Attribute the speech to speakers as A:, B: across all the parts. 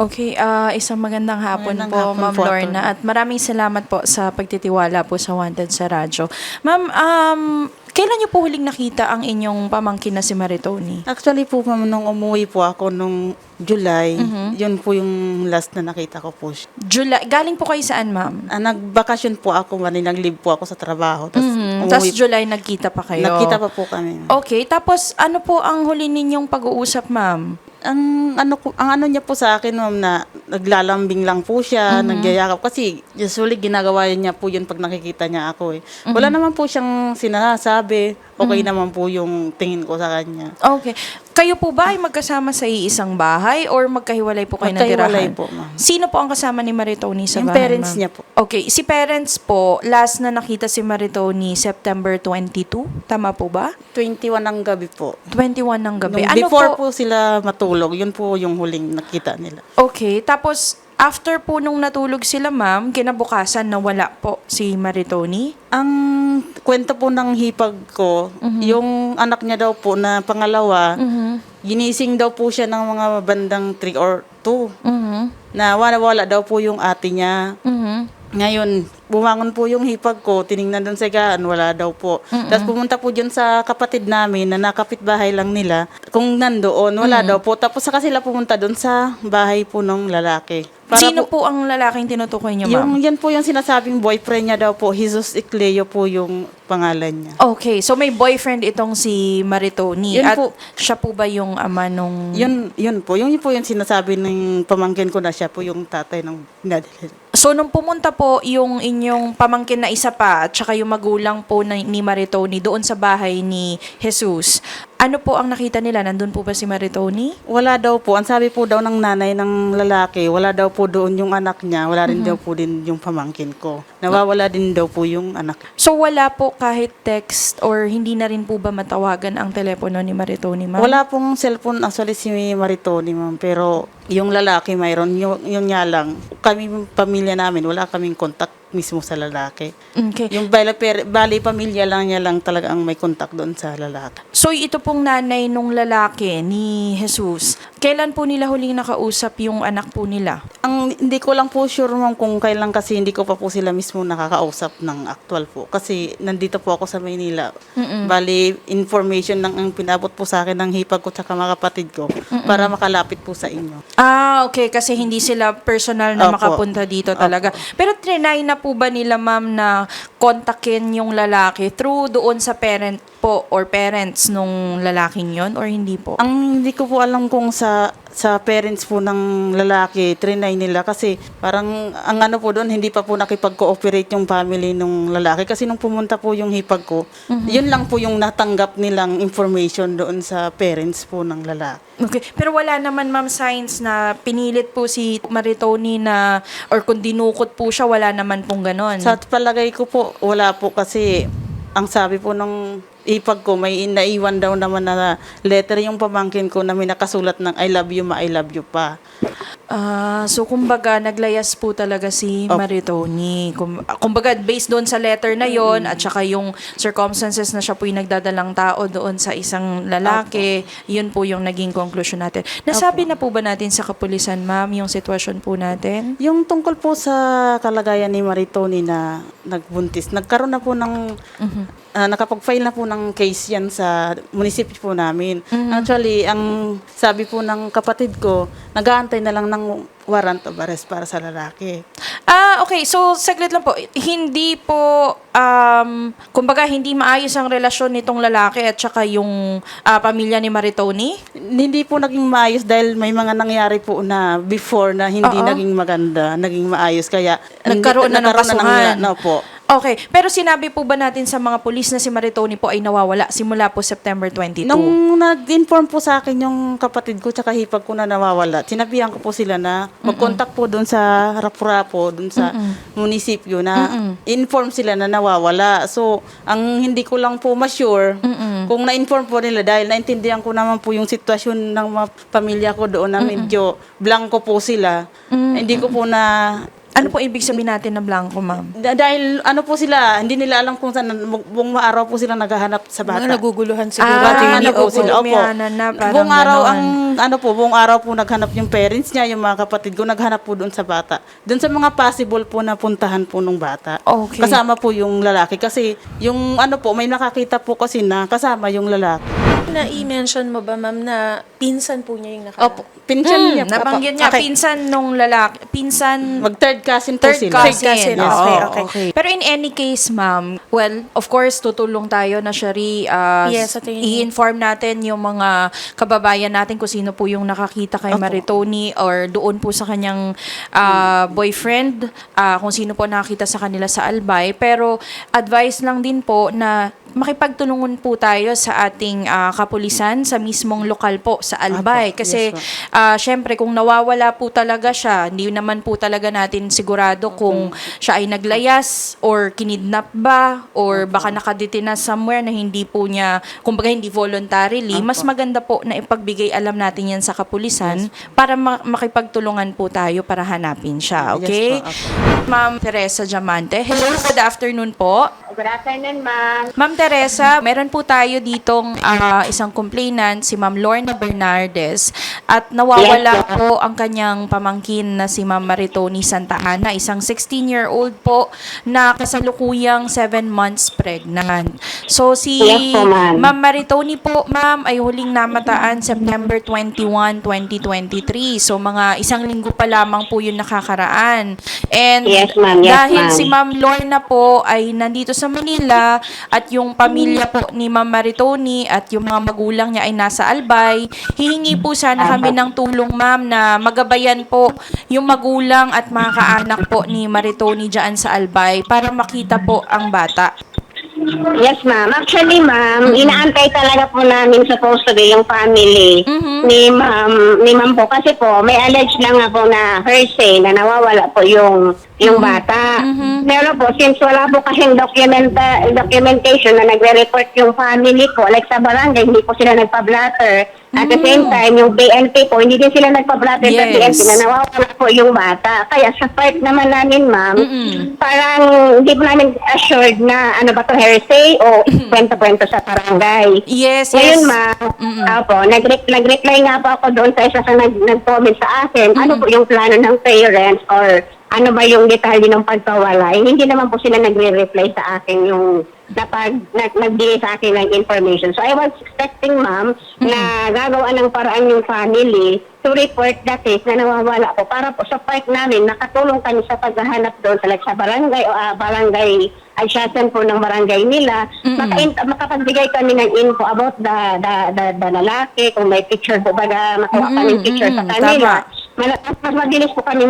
A: Okay, ah, isang magandang hapon
B: Magandang
A: po,
B: hapon
A: Ma'am
B: po,
A: Lorna. At maraming salamat po sa pagtitiwala po sa Wanted sa radyo. Ma'am, um, kailan niyo po huling nakita ang inyong pamangkin na si Maritoni?
B: Actually po, ma'am, nung umuwi po ako nung July,
A: Mm-hmm.
B: yun po yung last na nakita ko po siya.
A: July, galing po kayo saan, ma'am?
B: Ah, nagbakasyon po ako, mali, nag-leave po ako sa trabaho. Tapos
A: Mhm. Tapos
B: umuwi,
A: July, nagkita pa kayo?
B: nakita pa po kami.
A: Okay, tapos ano po ang huli ninyong pag-uusap, ma'am?
B: Ang ano ko- ang ano niya po sa akin ma'am na naglalambing lang po siya,
A: Mm-hmm.
B: nagyayakap kasi usually ginagawa niya po yun pag nakikita niya ako eh. Wala
A: Mm-hmm.
B: naman po siyang sinasabi. Okay naman po yung tingin ko sa kanya.
A: Okay. Kayo po ba ay magkasama sa iisang bahay or magkahiwalay po kayo ng
B: Magkahiwalay
A: tirahan?
B: po, ma'am.
A: Sino po ang kasama ni Maritoni sa
B: Yung
A: bahay,
B: parents
A: ma'am?
B: niya po.
A: Okay, si parents po, last na nakita si Maritoni September 22, tama po ba?
B: 21 ng gabi po.
A: 21 ng gabi.
B: Nung
A: Ano
B: before
A: po?
B: po sila matulog, yun po yung huling nakita nila.
A: Okay, tapos after po nung natulog sila, ma'am, kinabukasan nawala po si Maritoni.
B: Ang kwento po ng hipag ko,
A: Mhm.
B: yung anak niya daw po na pangalawa,
A: Mhm.
B: ginising daw po siya ng mga bandang 3 or 2
A: Mhm.
B: na wala, wala daw po yung ate niya.
A: Mhm.
B: Ngayon, bumangon po yung hipag ko, tiningnan doon sa gaan, wala daw po. Tapos pumunta po dyan sa kapatid namin na nakapit bahay lang nila. Kung nandoon, wala daw po. Tapos saka sila pumunta doon sa bahay po ng lalaki. Para
A: Sino po, ang lalaking tinutukoy niyo,
B: Yung,
A: ma'am?
B: yan po yung sinasabing boyfriend niya daw po, Jesus Ecleo po yung pangalan niya.
A: Okay, so may boyfriend itong si Maritoni.
B: Yun
A: at
B: po.
A: siya po ba yung ama nung...
B: Yun, yun po. Yung, yun po yung sinasabi ng pamangkin ko na siya po yung tatay ng pinadalhin.
A: So, nung pumunta po yung inyong pamangkin na isa pa at saka yung magulang po ni Maritoni doon sa bahay ni Jesus, ano po ang nakita nila? Nandun po ba si Maritoni?
B: Wala daw po. Ang sabi po daw ng nanay ng lalaki, wala daw po doon yung anak niya. Wala rin daw po din yung pamangkin ko. Nawawala din daw po yung anak.
A: So, wala po kahit text or hindi na rin po ba matawagan ang telepono ni Maritoni, ma'am?
B: Wala pong cellphone actually si Maritoni, ma'am. Pero yung lalaki mayroon. Yung, yung niya lang. Kami, pamilya namin, wala kaming contact mismo sa lalaki.
A: Okay.
B: Yung bali, bali pamilya lang niya lang talaga ang may contact doon sa lalaki.
A: So, ito pong nanay nung lalaki ni Jesus, kailan po nila huling nakausap yung anak po nila?
B: Ang hindi ko lang po sure ma'am kung kailan kasi hindi ko pa po sila mismo nakakausap ng actual po. Kasi nandito po ako sa Maynila. Bali, information lang ang pinabot po sa akin ng hipag ko tsaka mga kapatid ko para makalapit po sa inyo.
A: Ah, okay. Kasi hindi sila personal na
B: Opo.
A: makapunta dito talaga. Pero trinay na po ba nila, ma'am, na kontakin yung lalaki through doon sa parent po or parents nung lalaking yon or hindi po?
B: Ang hindi ko po alam kung sa sa parents po ng lalaki, trinay nila kasi parang ang ano po doon, hindi pa po nakipag-cooperate yung family ng lalaki kasi nung pumunta po yung hipag ko, yun lang po yung natanggap nilang information doon sa parents po ng lalaki.
A: Okay. Pero wala naman, ma'am, signs na pinilit po si Maritoni na or kung dinukot po siya, wala naman pong ganon.
B: Sa palagay ko po, wala po kasi ang sabi po ng ipag ko, may naiwan daw naman na letter yung pamangkin ko na may nakasulat ng I love you, ma I love you pa.
A: Ah, so kumbaga naglayas po talaga si. Maritoni. Kum, kumbaga based doon sa letter na 'yon at saka yung circumstances na siya po yung nagdadalang tao doon sa isang lalaki, 'yun po yung naging conclusion natin. Nasabi na po ba natin sa kapulisan, ma'am, yung sitwasyon po natin?
B: Yung tungkol po sa kalagayan ni Maritoni na nagbuntis, nagkaroon na po ng, ah, nakapag-file na po ng case yan sa munisipyo po namin. Actually, ang sabi po ng kapatid ko, nag-aantay na lang ng warrant of arrest para sa lalaki.
A: Ah, okay. So, saglit lang po. Hindi po, um, kumbaga, hindi maayos ang relasyon nitong lalaki at saka yung ah, pamilya ni Maritoni?
B: Hindi po naging maayos dahil may mga nangyari po na before na hindi
A: Oo.
B: naging maganda, naging maayos. Kaya
A: Nagkaroon na ng
B: nagkaroon
A: kasuhan.
B: no po.
A: Okay, pero sinabi po ba natin sa mga pulis na si Maritoni po ay nawawala simula po September 22?
B: Nung nag-inform po sa akin yung kapatid ko tsaka hipag ko na nawawala, sinabihan ko po sila na mag-contact po doon sa Rapu-Rapo, doon sa munisipyo na inform sila na nawawala. So, ang hindi ko lang po ma-sure kung na-inform po nila dahil naintindihan ko naman po yung sitwasyon ng mga pamilya ko doon na medyo blanco po sila. Hindi ko po na
A: Ano po ibig sabihin natin na blanco, ma'am?
B: Da- dahil ano po sila, hindi nila alam kung saan bu- buong araw po sila naghahanap sa bata.
C: Mga naguguluhan siguro.
A: Ah,
C: Ate
B: ano
C: Yuni,
B: po
C: opo.
B: sila, opo.
A: Umiyanan na, parang
B: buong araw
A: ganon.
B: ang ano po, buong araw po naghanap yung parents niya, yung mga kapatid ko naghanap po doon sa bata. Doon sa mga possible po na puntahan po nung bata.
A: Okay.
B: Kasama po yung lalaki kasi yung ano po, may nakakita po kasi na kasama yung lalaki.
C: Na i-mention mo ba, ma'am, na pinsan po niya yung naka...
B: Opo, pinsan
A: Hmm,
B: niya.
A: nabanggit
B: Opo.
A: niya,
B: Okay.
A: pinsan nung lalaki, pinsan
B: Mag third cousin po
A: Third
B: sila.
A: cousin.
C: cousin,
A: Oo,
C: okay, okay.
A: okay. Pero in any case, ma'am, well, of course, tutulong tayo na Shari, uh,
C: Yes, Yuni.
A: i-inform natin yung mga kababayan natin kung sino po yung nakakita kay Maritoni or doon po sa kanyang uh, boyfriend, uh, kung sino po nakakita sa kanila sa Albay. Pero advice lang din po na makipagtulungan po tayo sa ating ah, kapulisan sa mismong lokal po sa Albay.
B: Apo,
A: Kasi
B: yes.
A: Ah, syempre kung nawawala po talaga siya, hindi naman po talaga natin sigurado kung siya ay naglayas or kinidnap ba or baka nakadetain na somewhere na hindi po niya, kumbaga hindi voluntarily. Mas maganda po na ipagbigay alam natin yan sa kapulisan para ma- makipagtulungan po tayo para hanapin siya.
B: Yes
A: Okay?
B: apo.
A: Ma'am Teresa Diamante. Hello, good afternoon po.
D: Good afternoon, ma'am.
A: Ma'am Teresa, meron po tayo ditong ah, isang complainant, si Ma'am Lorna Bernardes, at nawawala
D: Yes,
A: po ang kanyang pamangkin na si Ma'am Maritoni Santa Ana, isang 16-year-old po na kasalukuyang 7 months pregnant. So si
D: Yes ma'am.
A: Ma'am Maritoni po, ma'am, ay huling namataan September 21, 2023. So mga isang linggo pa lamang po yun nakakaraan. And
D: Yes, ma'am. Yes,
A: dahil
D: ma'am.
A: si Ma'am Lorna po ay nandito sa Manila at yung pamilya po ni Ma'am Maritoni at yung mga magulang niya ay nasa Albay, hihingi po sana kami ng tulong ma'am na magabayan po yung magulang at mga kaanak po ni Maritoni dyan sa Albay para makita po ang bata.
D: Yes, ma'am. Actually, ma'am, inaantay talaga po namin supposed to be yung family
A: Mhm.
D: ni ma'am, ni ma'am po. Kasi po, may allege lang nga po na hearsay na nawawala po yung yung bata. Pero po, since wala po kasing documenta, documentation na nagre-report yung family ko, like sa barangay, hindi po sila nagpa-blatter. At the same time, yung BNP po, hindi din sila nagpa-blatter sa
A: Yes.
D: BNP na nawawala po yung bata. Kaya sa part naman namin, ma'am,
A: Mm-mm.
D: parang hindi po namin assured na ano ba to hearsay o kwento-kwento sa barangay.
A: Yes, yes.
D: Ngayon, ma,
A: Mm-mm.
D: apo, nag- nag-reply nga po ako doon sa isa sa nag- nag-comment sa akin, ano po yung plano ng parents or ano ba yung detalye ng pagkawalay. Hindi naman po sila nagre-reply sa akin yung napag, nag, nagbigay sa akin ng information. So I was expecting, ma'am, na gagawa ng paraan yung family to report the case na nawawala po para po sa part namin nakatulong kami sa paghahanap doon sa, like, sa barangay o ah, barangay adjacent po ng barangay nila maka- makapagbigay kami ng info about the, the, the, the lalaki kung may picture po ba na makuha kami
A: Mm-mm,
D: picture sa kanila. Mal- mas mabilis po kami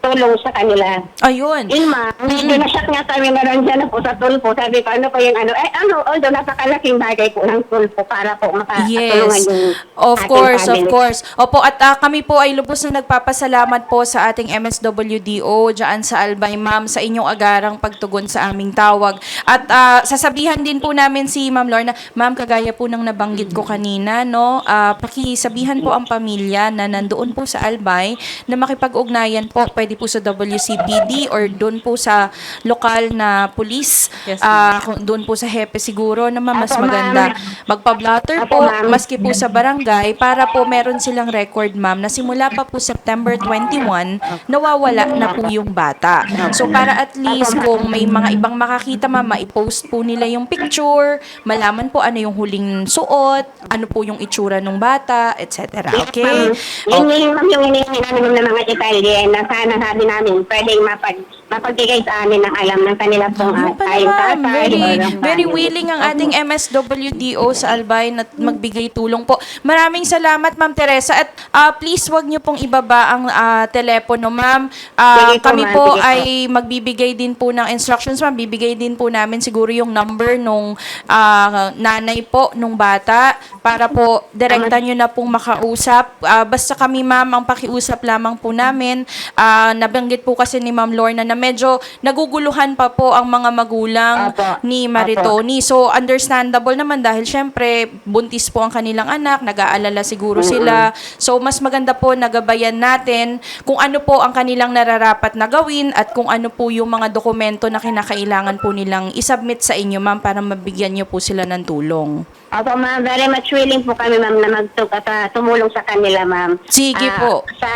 D: makakatulong sa kanila
A: Ayun.
D: yun ma, medyo na-shock nga kami na nandiyan na po sa tulpo. Sabi ko, ano pa yung ano? Eh, ano, although napakalaking bagay po ng tulpo para po makatulungan
A: Yes.
D: yung
A: Of course, of
D: family.
A: course. Opo, at ah, kami po ay lubos na nagpapasalamat po sa ating MSWDO dyan sa Albay, ma'am, sa inyong agarang pagtugon sa aming tawag. At ah, sasabihan din po namin si Ma'am Lorna, ma'am, kagaya po ng nabanggit ko kanina, no, ah, pakisabihan po ang pamilya na nandoon po sa Albay na makipag-ugnayan po, pwede po sa WCPD or doon po sa lokal na police,
B: Yes,
A: ah, kung doon po sa hepe siguro na ma'am, mas
D: Apo, ma'am.
A: maganda. Magpa-blotter
D: Apo,
A: po,
D: ma'am.
A: maski po sa barangay, para po meron silang record, ma'am, na simula pa po September 21, nawawala na po yung bata. So, para at least kung may mga ibang makakita, ma'am, maipost po nila yung picture, malaman po ano yung huling suot, ano po yung itsura ng bata, etc. Okay?
D: Yun yung, ma'am, yung hinihingi namin ng mga detalye na sana นาธนาหมิ่นประเด็นมาปฏิ mapagbigay sa amin ng alam ng kanila pong uh,
A: naman,
D: tatay
A: very, very willing ang ating MSWDO sa Albay na magbigay tulong po. Maraming salamat, Ma'am Teresa. At ah, please, wag niyo pong ibaba ang ah, telepono, Ma'am. Ah,
D: Sige po,
A: kami
D: ma'am.
A: po
D: Sige po.
A: ay magbibigay din po ng instructions, Ma'am. Bibigay din po namin siguro yung number nung ah, nanay po, nung bata, para po direkta nyo na pong makausap. Ah, basta kami, Ma'am, ang pakiusap lamang po namin. Ah, nabanggit po kasi ni Ma'am Lorna na medyo naguguluhan pa po ang mga magulang
D: Apo.
A: ni Maritoni. So, understandable naman dahil syempre, buntis po ang kanilang anak, nag-aalala siguro sila. So, mas maganda po nagabayan natin kung ano po ang kanilang nararapat na gawin at kung ano po yung mga dokumento na kinakailangan po nilang isubmit sa inyo, ma'am, para mabigyan niyo po sila ng tulong.
D: Opo, ma'am. Very much willing po kami, ma'am, na magtug at ah, tumulong sa kanila, ma'am.
A: Sige
D: Ah,
A: po.
D: Sa,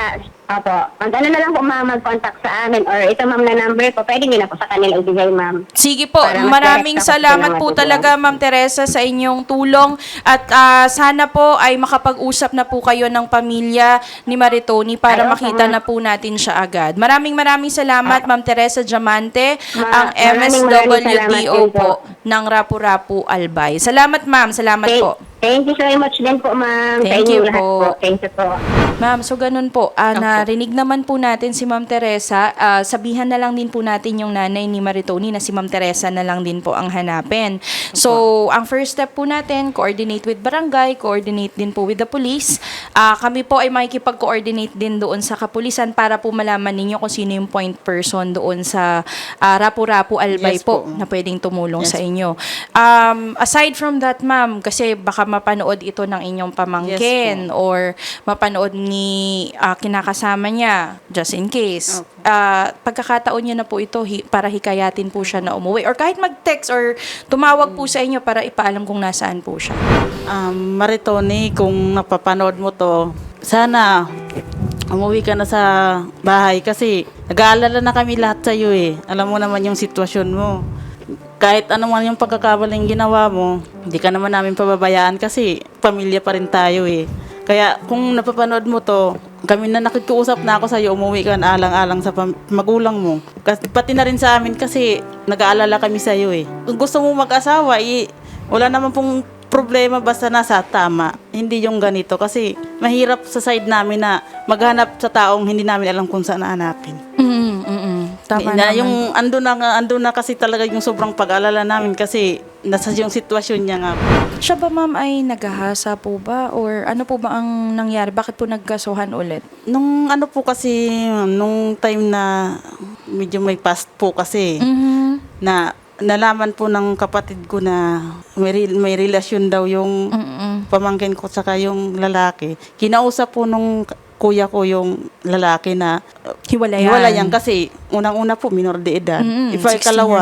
D: opo. Mag ano na lang po, ma'am, mag-contact sa amin or ito, ma'am, na number ko. Pwede niyo na po sa kanila ibigay, ma'am.
A: Sige po,
D: Para mas
A: maraming
D: direct ako
A: salamat
D: sa
A: po
D: mga
A: talaga Ma'am Teresa sa inyong tulong at ah, sana po ay makapag-usap na po kayo ng pamilya ni Maritoni para
D: Ay, okay,
A: makita na po natin siya agad. Maraming maraming salamat Ma'am Teresa Diamante,
D: Ma-
A: ang
D: maraming maraming salamat
A: MSWDO
D: din po.
A: po ng Rapu-Rapu Albay. Salamat Ma'am, salamat po.
D: Thank you very much din po, ma'am.
A: Thank you
D: lahat
A: po.
D: po. Thank you po.
A: Ma'am, so ganun po. Ah, narinig naman po natin si Ma'am Teresa. Ah, sabihan na lang din po natin yung nanay ni Maritoni na si Ma'am Teresa na lang din po ang hanapin. So, ang first step po natin, coordinate with barangay, coordinate din po with the police. Ah, kami po ay makikipag-coordinate din doon sa kapulisan para po malaman ninyo kung sino yung point person doon sa ah, Rapu-Rapu Albay
B: Yes
A: po,
B: po.
A: na pwedeng tumulong
B: Yes
A: sa inyo. Um, aside from that, ma'am, kasi baka mapanood ito ng inyong pamangkin
B: Yes
A: or mapanood ni ah, kinakasama niya just in case.
B: Opo.
A: Ah, pagkakataon niyo na po ito hi- para hikayatin po siya na umuwi or kahit mag-text or tumawag po sa inyo para ipaalam kung nasaan po siya.
B: Um, Maritoni, kung napapanood mo to, sana umuwi ka na sa bahay kasi nag-aalala na kami lahat sa iyo eh. Alam mo naman yung sitwasyon mo. Kahit ano man yung pagkakabaling ginawa mo, hindi ka naman namin pababayaan kasi pamilya pa rin tayo eh. Kaya kung napapanood mo to, kami na nakikiusap na ako sa iyo, umuwi ka na alang-alang sa magulang mo. Kasi, pati na rin sa amin kasi nag-aalala kami sa iyo eh. Kung gusto mo mag-asawa, eh, wala naman pong problema basta nasa tama. Hindi yung ganito kasi mahirap sa side namin na maghanap sa taong hindi namin alam kung saan hanapin.
A: Mm, mm, mm. Tama
B: na,
A: naman.
B: yung ando na nga- ando na kasi talaga yung sobrang pag-alala namin kasi nasa yung sitwasyon niya nga.
A: Siya ba ma'am ay naghahasa po ba or ano po ba ang nangyari? Bakit po nagkasuhan ulit?
B: Nung ano po kasi nung time na medyo may past po kasi
A: Mhm.
B: na nalaman po ng kapatid ko na may, re- may relasyon daw yung
A: Mm-mm.
B: pamangkin ko saka yung lalaki. Kinausap po nung k- kuya ko yung lalaki na uh,
A: Hiwalayan.
B: hiwalayan kasi unang-una po minor de edad.
A: Mm,
B: If ay
A: 16 years
B: kalawa,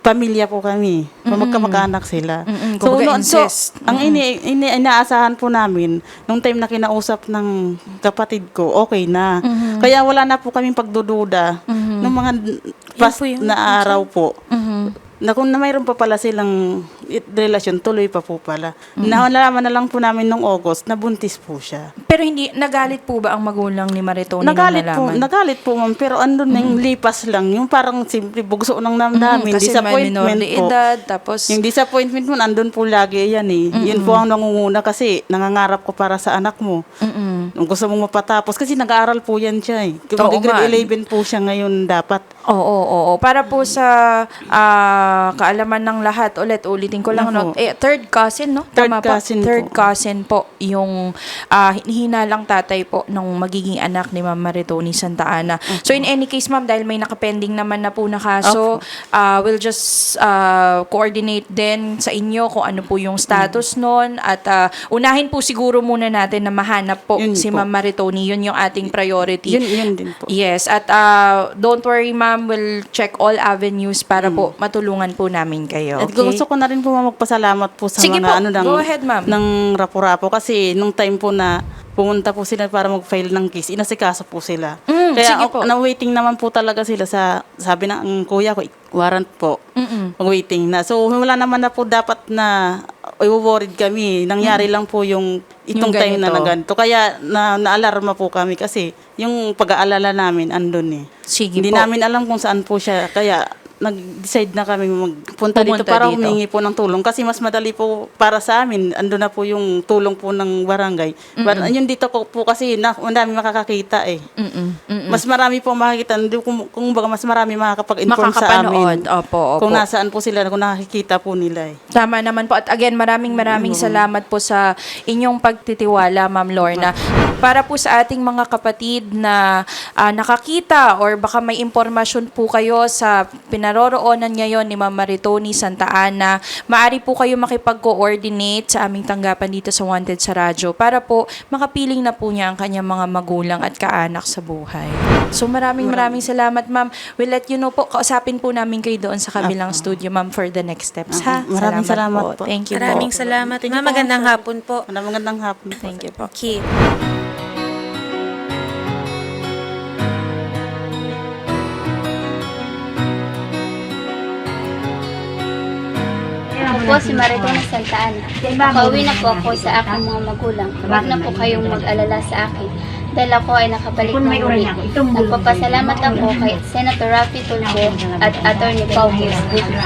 B: pamilya po kami. Magkamag-anak sila.
A: Mm-mm, kumbaga
B: noon-
A: incest.
B: ang ini, ini, inaasahan po namin, nung time na kinausap ng kapatid ko, okay na.
A: Mm-hmm.
B: Kaya wala na po kaming pagdududa. Nung mga past
C: po yun.
B: na araw po,
A: Mhm.
B: Na kung na mayroon pa pala silang it- relasyon, tuloy pa po pala.
A: Mm-hmm.
B: Nalaman na lang po namin nung August na buntis po siya.
A: Pero hindi, nagalit po ba ang magulang ni Maritoni
B: nagalit
A: nung
B: po,
A: nalaman?
B: nagalit po ma'am, pero andun na yung lipas lang, yung parang simple bugso ng namdamin,
A: Mhm, kasi may minor
B: disappointment
A: de
B: po.
A: edad, tapos...
B: Yung disappointment mo, andun po lagi yan eh. Yun po ang nangunguna kasi nangangarap ko para sa anak mo.
A: Mm-mm.
B: Kung gusto mong mapatapos, kasi nag-aaral po yan siya eh. Kung grade
A: nga.
B: 11 po siya ngayon dapat.
A: Oo, oo, oo. Para po sa ah, kaalaman ng lahat, ulit, ulitin ko lang, no? Eh, third cousin, no?
B: Third
A: Tama
B: cousin
A: po. Third cousin po, yung ah, hinalang tatay po ng magiging anak ni Ma'am Maritoni Santa Ana. So, in any case, Ma'am, dahil may nakapending naman na po na kaso, ah, we'll just ah, coordinate din sa inyo kung ano po yung status nun at ah, unahin po siguro muna natin na mahanap po
B: Yun
A: si
B: po.
A: Ma'am Maritoni. Yun yung ating priority.
B: Yun, yun din po.
A: Yes, at uh, don't worry ma'am, we'll check all avenues para po matulungan po namin kayo.
B: At
A: Okay?
B: gusto ko na rin po magpasalamat po sa
A: Sige
B: mga
A: po,
B: ano ng,
A: go ahead, ma'am.
B: ng rapo-rapo kasi nung time po na pumunta po sila para mag-file ng case, inasikaso po sila.
A: Mm,
B: Kaya
A: sige po.
B: na-waiting naman po talaga sila sa, sabi ng ang kuya ko, warrant po.
A: Mm-mm.
B: Waiting na. So, wala naman na po dapat na i-worried kami. Nangyari lang po yung itong
A: Yung
B: time na na ganito. Kaya na, naalarma po kami kasi yung pag-aalala namin andun eh.
A: Sige
B: Hindi
A: po.
B: namin alam kung saan po siya. Kaya nag-decide na kami magpunta dito
A: Pumunta
B: para
A: dito.
B: humingi po ng tulong kasi mas madali po para sa amin. Ando na po yung tulong po ng barangay. But, yun dito po, po kasi na, madami makakakita eh.
A: Mm-mm. Mm-mm.
B: Mas marami po makakita. Hindi, kung, kung baga mas marami makakapag-inform sa amin.
A: Opo, opo.
B: Kung nasaan po sila, kung nakakikita po nila eh.
A: Tama naman po. At again, maraming maraming salamat po sa inyong pagtitiwala, Ma'am Lorna. Para po sa ating mga kapatid na ah, nakakita or baka may impormasyon po kayo sa pinaroroonan ngayon ni Ma'am Maritoni Santa Ana, maaari po kayo makipag-coordinate sa aming tanggapan dito sa Wanted sa Radyo para po makapiling na po niya ang kanyang mga magulang at kaanak sa buhay. So maraming maraming salamat, Ma'am. We'll let you know po. Kausapin po namin kayo doon sa kabilang studio, Ma'am, for the next steps, ha?
B: Maraming salamat po.
A: Thank you
C: Maraming
A: po.
C: salamat.
B: Thank you
C: Ma'am,
B: po,
C: magandang hapon po.
B: Magandang hapon po.
A: Thank you po.
C: Okay.
E: Ako po si Maritona Santa Ana. Pauwi na po ako sa aking mga magulang. Huwag na po kayong mag-alala sa akin dahil ako ay nakabalik na muli. Nagpapasalamat ako kay Senator Rafi Tulfo at Attorney Paukis.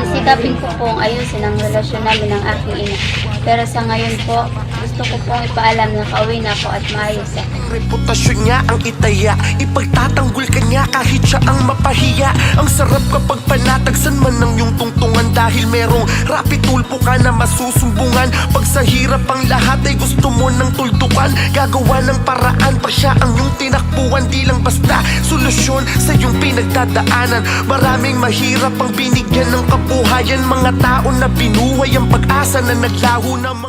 E: Sisikapin ko pong ayusin ang relasyon namin ng aking ina. Pero sa ngayon po, gusto ko pong ipaalam na kauwi na ako at maayos ako.
F: Reputasyon niya ang itaya. Ipagtatanggol ka niya kahit siya ang mapahiya. Ang sarap kapag panatagsan man ng iyong tungtungan Dahil merong rapid tulpo ka na masusumbungan. Pag sa hirap ang lahat ay gusto mo ng tuldukan. Gagawa ng paraan pa siya ang iyong tinakbuhan. Di lang basta solusyon sa iyong pinagdadaanan. Maraming mahirap ang binigyan ng kabuhayan. Mga tao na binuhay ang pag-asa na naglaho ng mga